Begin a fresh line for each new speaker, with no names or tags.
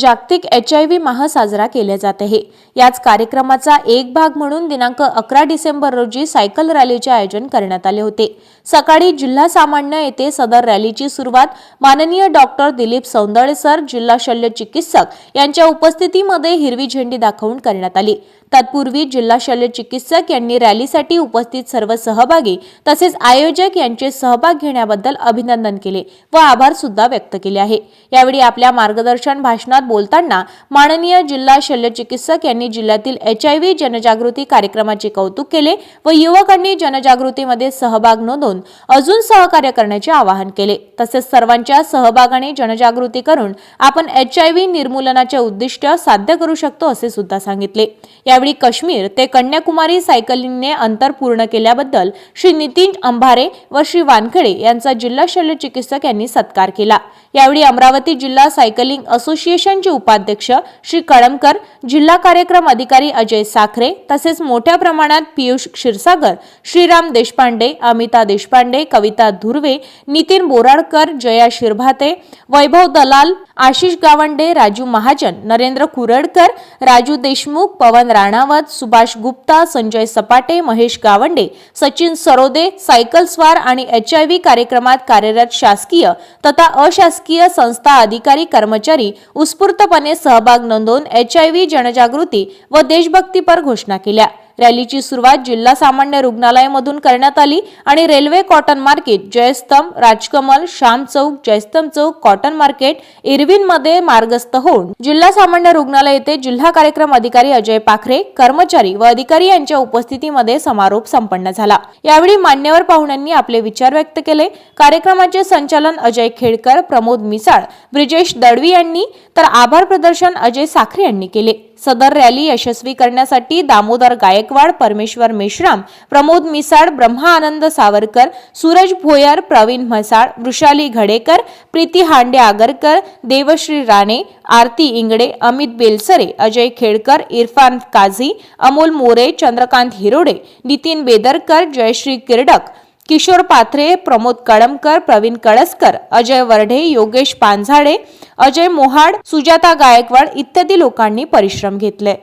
जागतिक H I V माह साजरा केला जात आहे. याच कार्यक्रमाचा एक भाग म्हणून दिनांक अकरा डिसेंबर रोजी सायकल रॅलीचे आयोजन करण्यात आले होते. सकाळी जिल्हा सामान्य येथे सदर रॅलीची सुरुवात माननीय डॉक्टर दिलीप सौंदळे सर जिल्हा शल्य चिकित्सक यांच्या उपस्थितीमध्ये हिरवी झेंडी दाखवून करण्यात आली. तत्पूर्वी जिल्हा शल्य चिकित्सक यांनी रॅलीसाठी उपस्थित सर्व सहभागी तसेच आयोजक यांचे सहभाग घेण्याबद्दल अभिनंदन केले व आभार सुद्धा व्यक्त केले आहे. यावेळी आपल्या मार्गदर्शन भाषणात बोलताना माननीय जिल्हा शल्य चिकित्सक यांनी जिल्ह्यातील एच आय व्ही जनजागृती कार्यक्रमाचे कौतुक केले व युवकांनी जनजागृतीमध्ये सहभाग नोंदवून अजून सहकार्य करण्याचे आवाहन केले. तसेच सर्वांच्या सहभागाने जनजागृती करून आपण एच आय व्ही निर्मूलनाचे उद्दिष्ट साध्य करू शकतो असे सुद्धा सांगितले. यावेळी काश्मीर ते कन्याकुमारी सायकलिंगने अंतर पूर्ण केल्याबद्दल श्री नितीन अंभारे व श्री वानखडे यांचा जिल्हा शल्य चिकित्सक यांनी सत्कार केला. यावेळी अमरावती जिल्हा सायकलिंग असोसिएशन फाउंडेशनचे उपाध्यक्ष श्री कळमकर जिल्हा कार्यक्रम अधिकारी अजय साखरे तसेच मोठ्या प्रमाणात पियुष क्षीरसागर श्रीराम देशपांडे अमिता देशपांडे कविता धुर्वे नितीन बोराडकर जया शिरभाते वैभव दलाल आशिष गावंडे राजू महाजन नरेंद्र कुरडकर राजू देशमुख पवन राणावत सुभाष गुप्ता संजय सपाटे महेश गावंडे सचिन सरोदे सायकल स्वार आणि एच आय व्ही कार्यक्रमात कार्यरत शासकीय तथा अशासकीय संस्था अधिकारी कर्मचारी उस्मा उत्स्फूर्तपणे सहभाग नोंदवून एच आय व्ही जनजागृती व देशभक्तीपर घोषणा केल्या. रॅलीची सुरुवात जिल्हा सामान्य रुग्णालयामधून करण्यात आली आणि railway cotton market Jaistambh Rajkamal Shyam चौक जयस्तंभ चौक कॉटन मार्केट इरविनमध्ये मार्गस्थ होऊन जिल्हा सामान्य रुग्णालय येथे जिल्हा कार्यक्रम अधिकारी अजय पाखरे कर्मचारी व अधिकारी यांच्या उपस्थितीमध्ये समारोप संपन्न झाला. यावेळी मान्यवर पाहुण्यांनी आपले विचार व्यक्त केले. कार्यक्रमाचे संचालन अजय खेडकर प्रमोद मिसाळ ब्रिजेश दळवी यांनी तर आभार प्रदर्शन अजय साखरे यांनी केले. सदर रॅली यशस्वी करण्यासाठी दामोदर गायकवाड परमेश्वर मेश्राम प्रमोद मिसाळ ब्रह्मा आनंद सावरकर सूरज भोयर प्रवीण म्हसाळ वृषाली घडेकर प्रीती हांडे आगरकर देवश्री राणे आरती इंगडे अमित बेलसरे अजय खेडकर इरफान काझी अमोल मोरे चंद्रकांत हिरोडे नितीन बेदरकर जयश्री किरडक किशोर पाथरे प्रमोद कळमकर प्रवीण कळसकर अजय वर्ढे योगेश पानझाडे अजय मोहाड सुजाता गायकवाड इत्यादी लोकांनी परिश्रम घेतले.